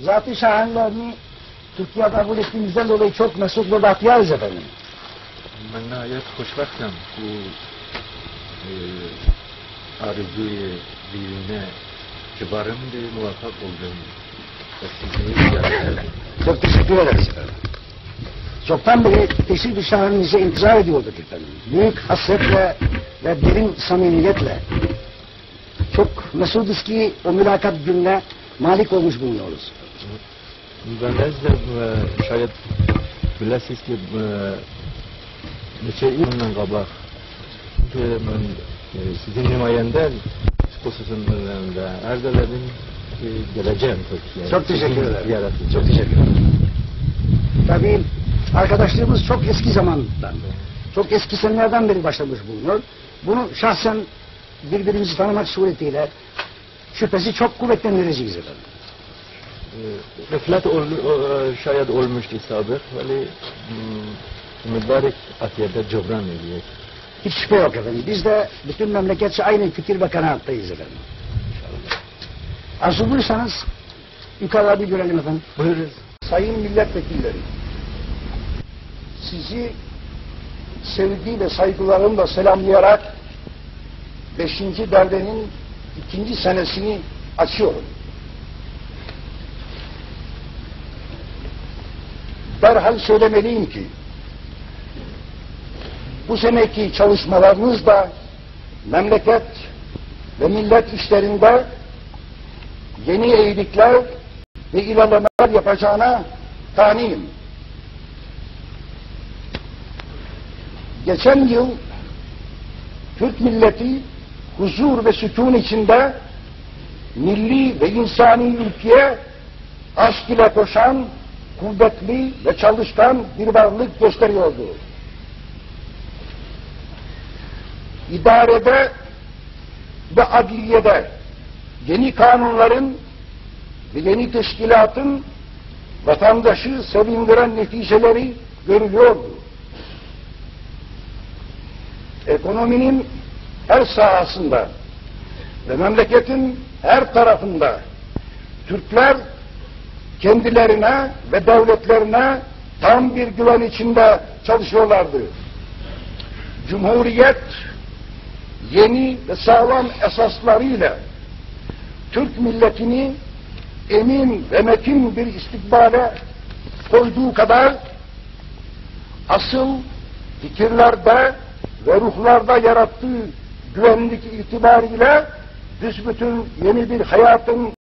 Zat-ı şahanlarını Türkiye'ye kabul ettiğimizden dolayı çok mesut ve bahtiyarız efendim. Ben gayet hoşbaktım bu e, arzuyu diline kibarım diye muvaffak oldum. Çok teşekkür ederiz efendim. Çoktan beri teşhir-i şahanınıza intizar ediyorduk efendim. Büyük hasretle ve derin samimiyetle. Çok mesuduz ki o mülakat gününe malik olmuş bulunuyoruz. Mübənəzdə e, şayet biləsiniz ki, e, neçə ildən qabaq e, sizin nümayəndə xüsusun önlərində ərz elədim ki, gələcəyim Türkiye'ye. Çok teşekkür ederim. Yaratın. Çok teşekkür ederim. Tabii arkadaşlığımız çok eski zamandan, çok eski senelerden beri başlamış bulunuyor. Bunu şahsen birbirimizi tanımak suretiyle şüphesi çok kuvvetlendireceğiz efendim. E, Gıflet ol, o- şayet olmuştu veli mm, mübarek atiyede cebran ediyor. Hiç şüphe yok efendim. Biz de bütün memleketçe aynı fikir ve kanaattayız efendim. Arzu buyursanız yukarıda bir görelim efendim. Buyurun. Sayın milletvekilleri, sizi sevgi ve saygılarımla selamlayarak 5. devrenin ikinci senesini açıyorum. Derhal söylemeliyim ki bu seneki çalışmalarınız da memleket ve millet işlerinde yeni eğilikler ve ilerlemeler yapacağına taniyim. Geçen yıl Türk milleti huzur ve sükun içinde milli ve insani ülkeye aşk ile koşan, kuvvetli ve çalışkan bir varlık gösteriyordu. İdarede ve adliyede yeni kanunların ve yeni teşkilatın vatandaşı sevindiren neticeleri görülüyordu. Ekonominin her sahasında ve memleketin her tarafında Türkler kendilerine ve devletlerine tam bir güven içinde çalışıyorlardı. Cumhuriyet yeni ve sağlam esaslarıyla Türk milletini emin ve metin bir istikbale koyduğu kadar asıl fikirlerde ve ruhlarda yarattığı güvenlik itibariyle büsbütün yeni bir hayatın